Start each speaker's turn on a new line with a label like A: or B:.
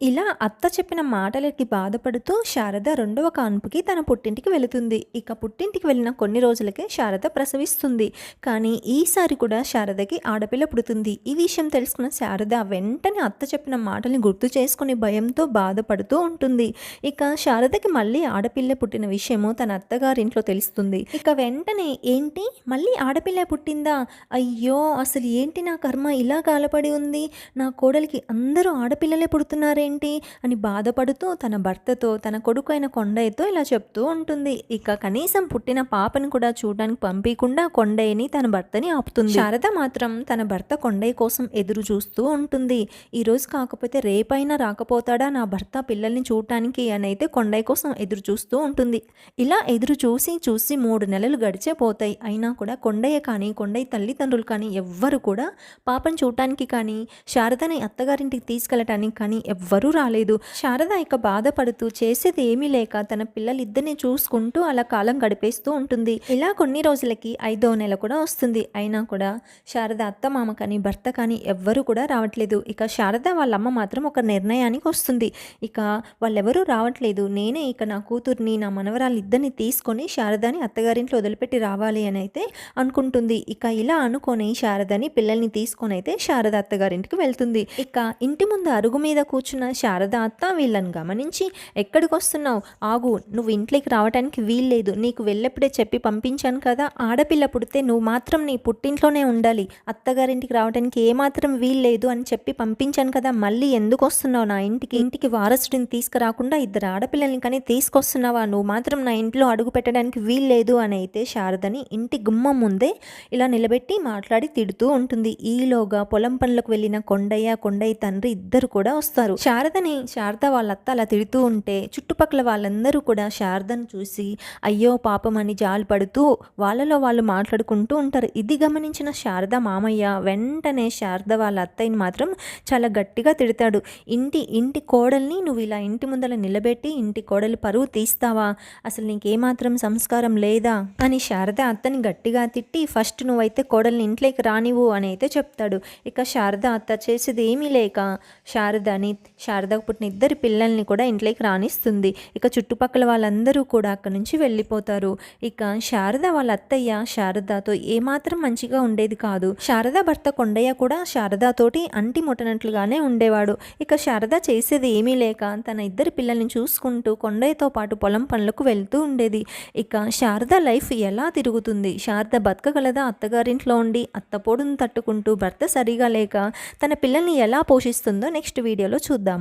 A: ఇలా అత్త చెప్పిన మాటలకి బాధపడుతూ శారద రెండవ కాన్పుకి తన పుట్టింటికి వెళుతుంది. ఇక పుట్టింటికి వెళ్ళిన కొన్ని రోజులకే శారద ప్రసవిస్తుంది. కానీ ఈసారి కూడా శారదకి ఆడపిల్ల పుడుతుంది. ఈ విషయం తెలుసుకున్న శారద వెంటనే అత్త చెప్పిన మాటల్ని గుర్తు చేసుకుని భయంతో బాధపడుతూ ఉంటుంది. ఇక శారదకి మళ్ళీ ఆడపిల్ల పుట్టిన విషయము తన అత్తగారింట్లో తెలుస్తుంది. ఇక వెంటనే ఏంటి? మళ్ళీ ఆడపిల్ల పుట్టిందా? అయ్యో అసలు ఏంటి నా కర్మ? ఇలా గాలపడి ఉంది. నా కోడలికి అందరూ ఆడపిల్లలే పుడుతున్నారే. ఏంటి అని బాధపడుతూ తన భర్తతో తన కొడుకు అయిన కొండయ్యతో ఇలా చెప్తూ ఉంటుంది. ఇక కనీసం పుట్టిన పాపను కూడా చూడడానికి పంపించకుండా కొండయ్యని తన భర్తని ఆపుతుంది. శారద మాత్రం తన భర్త కొండయ్య కోసం ఎదురు చూస్తూ ఉంటుంది. ఈరోజు కాకపోతే రేపైనా రాకపోతాడా? నా భర్త పిల్లల్ని చూడటానికి అని అయితే కొండయ్య కోసం ఎదురు చూస్తూ ఉంటుంది. ఇలా ఎదురు చూసి చూసి మూడు నెలలు గడిచే పోతాయి. అయినా కూడా కొండయ్య కానీ కొండయ్య తల్లిదండ్రులు కానీ ఎవ్వరు కూడా పాపను చూడటానికి కానీ శారదని అత్తగారింటికి తీసుకెళ్ళటానికి కానీ ఎవ్వరు ఎవ్వరూ రాలేదు. శారద ఇక బాధపడుతూ చేసేది ఏమీ లేక తన పిల్లలిద్దరిని చూసుకుంటూ అలా కాలం గడిపేస్తూ ఉంటుంది. ఇలా కొన్ని రోజులకి ఐదో నెల కూడా వస్తుంది. అయినా కూడా శారద అత్త మామ కానీ భర్త కానీ ఎవ్వరూ కూడా రావట్లేదు. ఇక శారద వాళ్ళమ్మ మాత్రం ఒక నిర్ణయానికి వస్తుంది. ఇక వాళ్ళెవరూ రావట్లేదు. నేనే ఇక నా కూతుర్ని నా మనవరాలు ఇద్దరిని తీసుకొని శారదని అత్తగారింట్లో వదిలిపెట్టి రావాలి అని అయితే అనుకుంటుంది. ఇక ఇలా అనుకొని శారదని పిల్లల్ని తీసుకొని అయితే శారద అత్తగారింటికి వెళ్తుంది. ఇక ఇంటి ముందు అరుగు మీద కూర్చున్న శారద అత్త వీళ్ళని గమనించి ఎక్కడికి వస్తున్నావు ఆగు నువ్వు ఇంట్లోకి రావడానికి వీల్లేదు. నీకు వెళ్ళప్పుడే చెప్పి పంపించాను కదా. ఆడపిల్ల పుడితే నువ్వు మాత్రం నీ పుట్టింట్లోనే ఉండాలి. అత్తగారింటికి రావడానికి ఏమాత్రం వీల్లేదు అని చెప్పి పంపించాను కదా. మళ్ళీ ఎందుకు వస్తున్నావు నా ఇంటికి ఇంటికి వారసుడిని తీసుకురాకుండా ఇద్దరు ఆడపిల్లల్ని కానీ తీసుకొస్తున్నావా? నువ్వు మాత్రం నా ఇంట్లో అడుగు పెట్టడానికి వీల్లేదు అని అయితే శారదని ఇంటి గుమ్మం ముందే ఇలా నిలబెట్టి మాట్లాడి తిడుతూ ఉంటుంది. ఈలోగా పొలం పనులకు వెళ్ళిన కొండయ్య కొండయ్య తండ్రి ఇద్దరు కూడా వస్తారు. శారదని శారద వాళ్ళత్త అలా తిడుతూ ఉంటే చుట్టుపక్కల వాళ్ళందరూ కూడా శారదను చూసి అయ్యో పాపం అని జాలిపడుతూ వాళ్ళలో వాళ్ళు మాట్లాడుకుంటూ ఉంటారు. ఇది గమనించిన శారద మామయ్య వెంటనే శారద వాళ్ళ అత్తయ్యని మాత్రం చాలా గట్టిగా తిడతాడు. ఇంటి ఇంటి కోడల్ని నువ్వు ఇలా ఇంటి ముందర నిలబెట్టి ఇంటి కోడలు పరువు తీస్తావా? అసలు నీకేమాత్రం సంస్కారం లేదా అని శారద అత్తని గట్టిగా తిట్టి ఫస్ట్ నువ్వైతే కోడల్ని ఇంట్లోకి రానివు అని అయితే చెప్తాడు. ఇక శారద అత్త చేసేది ఏమీ లేక శారదని శారదకు పుట్టిన ఇద్దరి పిల్లల్ని కూడా ఇంట్లోకి రాణిస్తుంది ఇక చుట్టుపక్కల వాళ్ళందరూ కూడా అక్కడి నుంచి వెళ్ళిపోతారు. ఇక శారద వాళ్ళ అత్తయ్య శారదతో ఏమాత్రం మంచిగా ఉండేది కాదు. శారద భర్త కొండయ్య కూడా శారదతోటి అంటి ముట్టనట్లుగానే ఉండేవాడు. ఇక శారద చేసేది ఏమీ లేక తన ఇద్దరు పిల్లల్ని చూసుకుంటూ కొండయ్యతో పాటు పొలం పనులకు వెళ్తూ ఉండేది. ఇక శారద లైఫ్ ఎలా తిరుగుతుంది? శారద బతకగలదా? అత్తగారింట్లో ఉండి అత్తపోడును తట్టుకుంటూ భర్త సరిగా లేక తన పిల్లల్ని ఎలా పోషిస్తుందో నెక్స్ట్ వీడియోలో చూద్దాము.